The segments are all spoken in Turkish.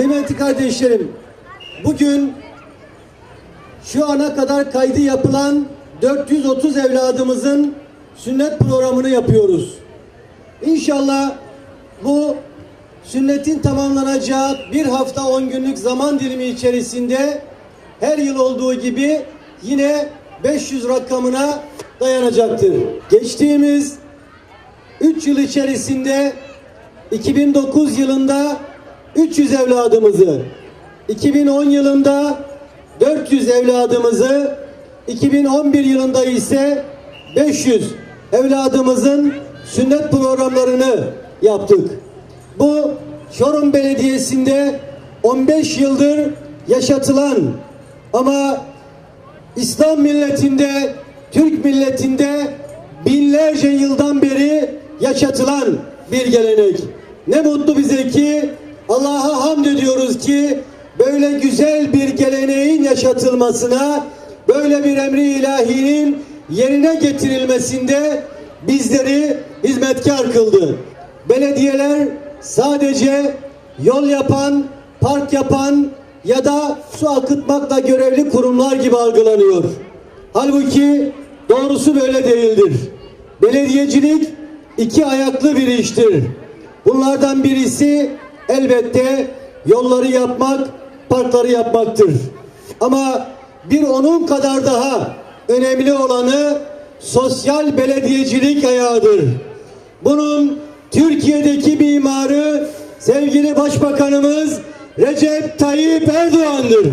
Kıymetli kardeşlerim, bugün şu ana kadar kaydı yapılan 430 evladımızın sünnet programını yapıyoruz. İnşallah bu sünnetin tamamlanacağı bir hafta 10 günlük zaman dilimi içerisinde her yıl olduğu gibi yine 500 rakamına dayanacaktır. Geçtiğimiz 3 yıl içerisinde 2009 yılında 300 evladımızı, 2010 yılında 400 evladımızı, 2011 yılında ise 500 evladımızın sünnet programlarını yaptık. Bu Çorum Belediyesi'nde 15 yıldır yaşatılan ama İslam milletinde, Türk milletinde binlerce yıldan beri yaşatılan bir gelenek. Ne mutlu bize ki Allah'a hamd ediyoruz ki böyle güzel bir geleneğin yaşatılmasına, böyle bir emri ilahinin yerine getirilmesinde bizleri hizmetkar kıldı. Belediyeler sadece yol yapan, park yapan ya da su akıtmakla görevli kurumlar gibi algılanıyor. Halbuki doğrusu böyle değildir. Belediyecilik iki ayaklı bir iştir. Bunlardan birisi elbette yolları yapmak, parkları yapmaktır. Ama bir onun kadar daha önemli olanı sosyal belediyecilik ayağıdır. Bunun Türkiye'deki mimarı sevgili Başbakanımız Recep Tayyip Erdoğan'dır.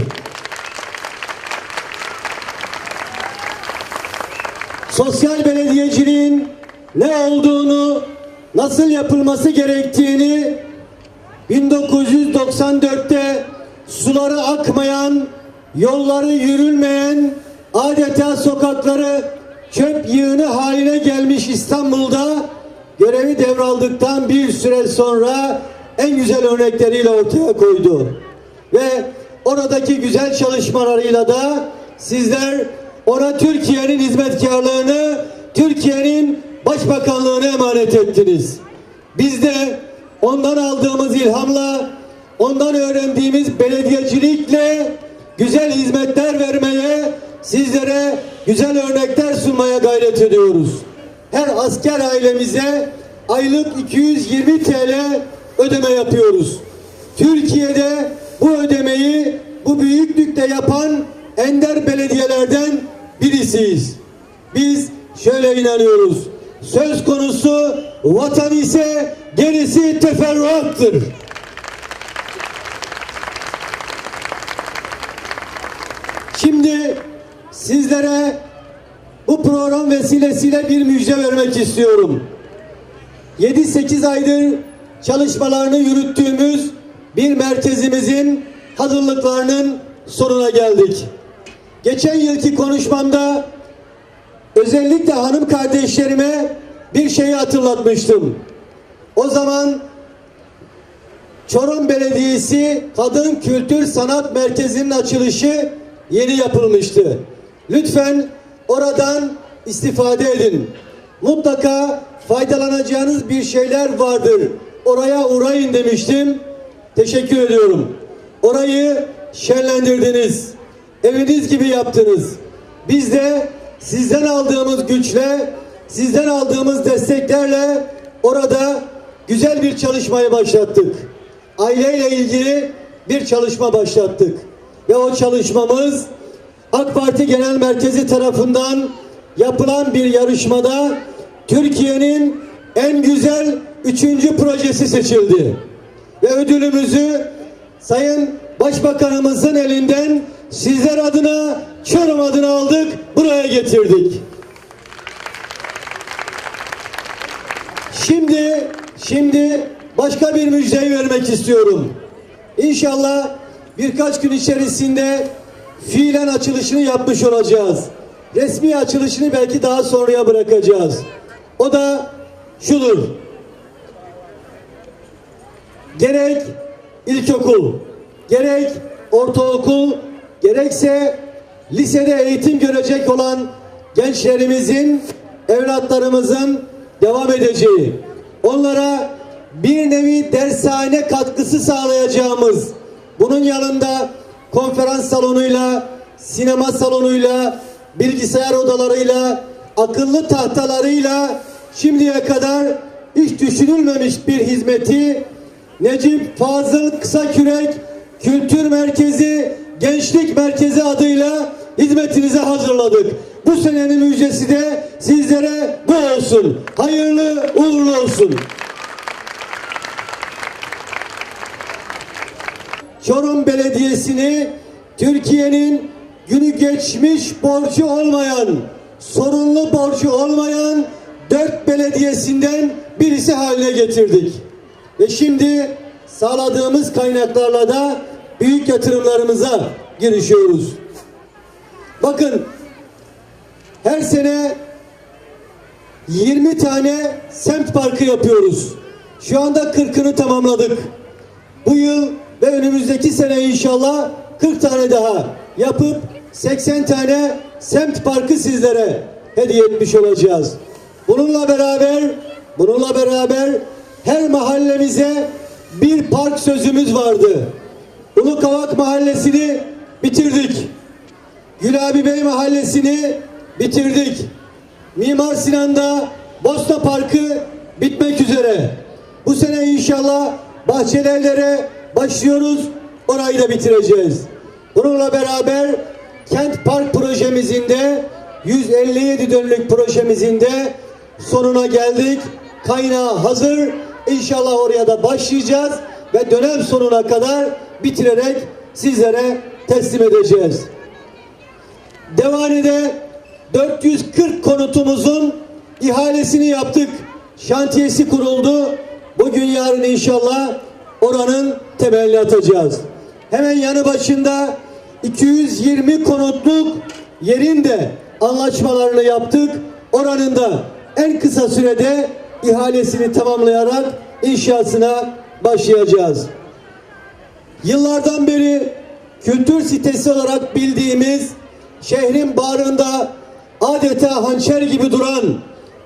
Sosyal belediyeciliğin ne olduğunu, nasıl yapılması gerektiğini 1994'te suları akmayan, yolları yürülmeyen, adeta sokakları çöp yığını haline gelmiş İstanbul'da görevi devraldıktan bir süre sonra en güzel örnekleriyle ortaya koydu. Ve oradaki güzel çalışmalarıyla da sizler ona Türkiye'nin hizmetkarlığını, Türkiye'nin başbakanlığını emanet ettiniz. Biz de ondan aldığımız ilhamla, ondan öğrendiğimiz belediyecilikle güzel hizmetler vermeye, sizlere güzel örnekler sunmaya gayret ediyoruz. Her asker ailemize aylık 220 TL ödeme yapıyoruz. Türkiye'de bu ödemeyi bu büyüklükte yapan ender belediyelerden birisiyiz. Biz şöyle inanıyoruz. Söz konusu vatan ise gerisi teferruattır. Şimdi sizlere bu program vesilesiyle bir müjde vermek istiyorum. 7-8 aydır çalışmalarını yürüttüğümüz bir merkezimizin hazırlıklarının sonuna geldik. Geçen yılki konuşmamda özellikle hanım kardeşlerime bir şeyi hatırlatmıştım. O zaman Çorum Belediyesi Kadın Kültür Sanat Merkezi'nin açılışı yeni yapılmıştı. Lütfen oradan istifade edin. Mutlaka faydalanacağınız bir şeyler vardır. Oraya uğrayın demiştim. Teşekkür ediyorum. Orayı şenlendirdiniz. Eviniz gibi yaptınız. Biz de sizden aldığımız güçle, sizden aldığımız desteklerle orada güzel bir çalışmayı başlattık. Aileyle ilgili bir çalışma başlattık. Ve o çalışmamız AK Parti Genel Merkezi tarafından yapılan bir yarışmada Türkiye'nin en güzel üçüncü projesi seçildi. Ve ödülümüzü Sayın Başbakanımızın elinden sizler adına, Çorum adına aldık, buraya getirdik. Şimdi, şimdi başka bir müjdeyi vermek istiyorum. İnşallah birkaç gün içerisinde fiilen açılışını yapmış olacağız. Resmi açılışını belki daha sonraya bırakacağız. O da şudur. Gerek ilkokul, gerek ortaokul, gerekse lisede eğitim görecek olan gençlerimizin, evlatlarımızın devam edeceği, onlara bir nevi dershane katkısı sağlayacağımız Bunun yanında konferans salonuyla, sinema salonuyla, bilgisayar odalarıyla, akıllı tahtalarıyla şimdiye kadar hiç düşünülmemiş bir hizmeti Necip Fazıl Kısakürek Kültür Merkezi Gençlik Merkezi adıyla hizmetinize hazırladık. Bu senenin müjdesi de sizlere bu olsun. Hayırlı uğurlu olsun. Çorum Belediyesi'ni Türkiye'nin günü geçmiş borcu olmayan, sorunlu borcu olmayan dört belediyesinden birisi haline getirdik. Ve şimdi sağladığımız kaynaklarla da büyük yatırımlarımıza girişiyoruz. Bakın her sene 20 tane semt parkı yapıyoruz. Şu anda 40'ını tamamladık. Bu yıl ve önümüzdeki sene inşallah 40 tane daha yapıp 80 tane semt parkı sizlere hediye etmiş olacağız. Bununla beraber bununla beraber her mahallemize bir park sözümüz vardı. Ulukavak Mahallesi'ni bitirdik. Gülabi Bey Mahallesi'ni bitirdik. Mimar Sinan'da Bosna Parkı bitmek üzere. Bu sene inşallah Bahçelievlere başlıyoruz. Orayı da bitireceğiz. Bununla beraber Kent Park projemizin de 157 dönümlük projemizin de sonuna geldik. Kaynağı hazır. İnşallah oraya da başlayacağız ve dönem sonuna kadar bitirerek sizlere teslim edeceğiz. Devane'de 440 konutumuzun ihalesini yaptık. Şantiyesi kuruldu. Bugün yarın inşallah oranın temelini atacağız. Hemen yanı başında 220 konutluk yerin de anlaşmalarını yaptık. Oranın da en kısa sürede ihalesini tamamlayarak inşasına başlayacağız. Yıllardan beri kültür sitesi olarak bildiğimiz şehrin bağrında adeta hançer gibi duran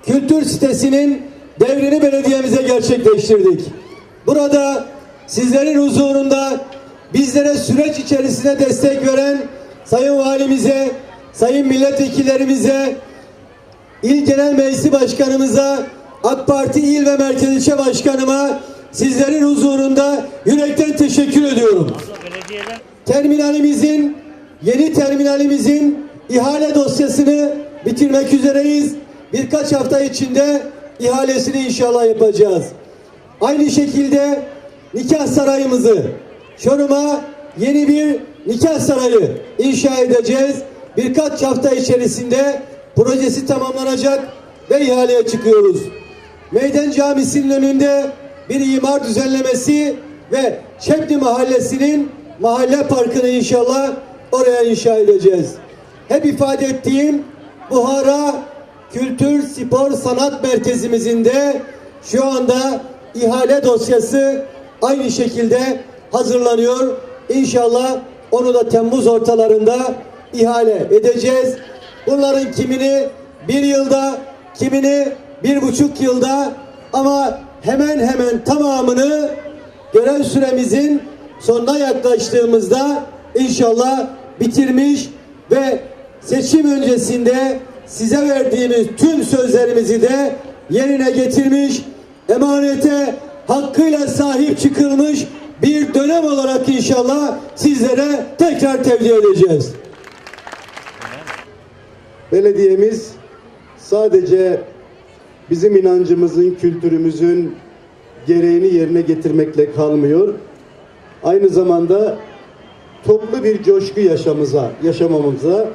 kültür sitesinin devrini belediyemize gerçekleştirdik. Burada sizlerin huzurunda bizlere süreç içerisinde destek veren Sayın Valimize, Sayın Milletvekillerimize, İl Genel Meclisi Başkanımıza, AK Parti İl ve Merkez İlçe Başkanıma sizlerin huzurunda yürekten teşekkür ediyorum. Terminalimizin, yeni terminalimizin ihale dosyasını bitirmek üzereyiz. Birkaç hafta içinde ihalesini inşallah yapacağız. Aynı şekilde nikah sarayımızı Çorum'a yeni bir nikah sarayı inşa edeceğiz. Birkaç hafta içerisinde projesi tamamlanacak ve ihaleye çıkıyoruz. Meydan Camisi'nin önünde bir imar düzenlemesi ve Çepni Mahallesi'nin mahalle parkını inşallah oraya inşa edeceğiz. Hep ifade ettiğim Buhara Kültür Spor Sanat Merkezimizin de şu anda ihale dosyası aynı şekilde hazırlanıyor. İnşallah onu da Temmuz ortalarında ihale edeceğiz. Bunların kimini bir yılda, kimini bir buçuk yılda ama hemen hemen tamamını görev süremizin sonuna yaklaştığımızda inşallah bitirmiş ve seçim öncesinde size verdiğimiz tüm sözlerimizi de yerine getirmiş, emanete hakkıyla sahip çıkılmış bir dönem olarak inşallah sizlere tekrar tevdi edeceğiz. Belediyemiz sadece bizim inancımızın, kültürümüzün gereğini yerine getirmekle kalmıyor. Aynı zamanda toplu bir coşku yaşamıza, yaşamamıza,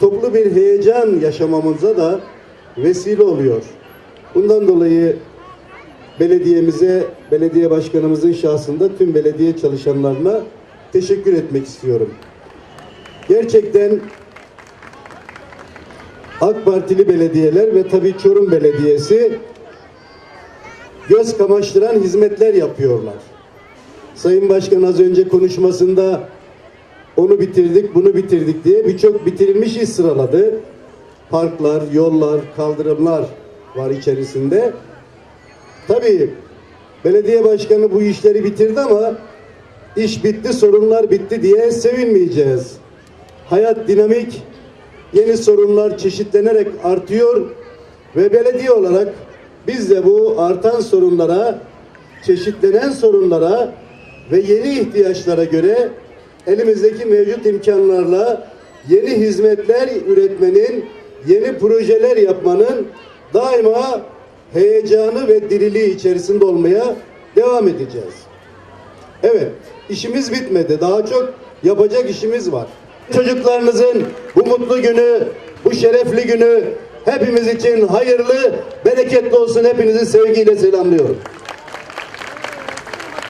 toplu bir heyecan yaşamamıza da vesile oluyor. Bundan dolayı belediyemize, belediye başkanımızın şahsında tüm belediye çalışanlarına teşekkür etmek istiyorum. Gerçekten AK Partili belediyeler ve tabii Çorum Belediyesi göz kamaştıran hizmetler yapıyorlar. Sayın Başkan az önce konuşmasında onu bitirdik, bunu bitirdik diye birçok bitirilmiş iş sıraladı. Parklar, yollar, kaldırımlar var içerisinde. Tabii belediye başkanı bu işleri bitirdi ama iş bitti, sorunlar bitti diye sevinmeyeceğiz. Hayat dinamik, yeni sorunlar çeşitlenerek artıyor ve belediye olarak biz de bu artan sorunlara, çeşitlenen sorunlara ve yeni ihtiyaçlara göre elimizdeki mevcut imkanlarla yeni hizmetler üretmenin, yeni projeler yapmanın daima heyecanı ve diriliği içerisinde olmaya devam edeceğiz. Evet, işimiz bitmedi. Daha çok yapacak işimiz var. Çocuklarınızın bu mutlu günü, bu şerefli günü hepimiz için hayırlı, bereketli olsun. Hepinizi sevgiyle selamlıyorum.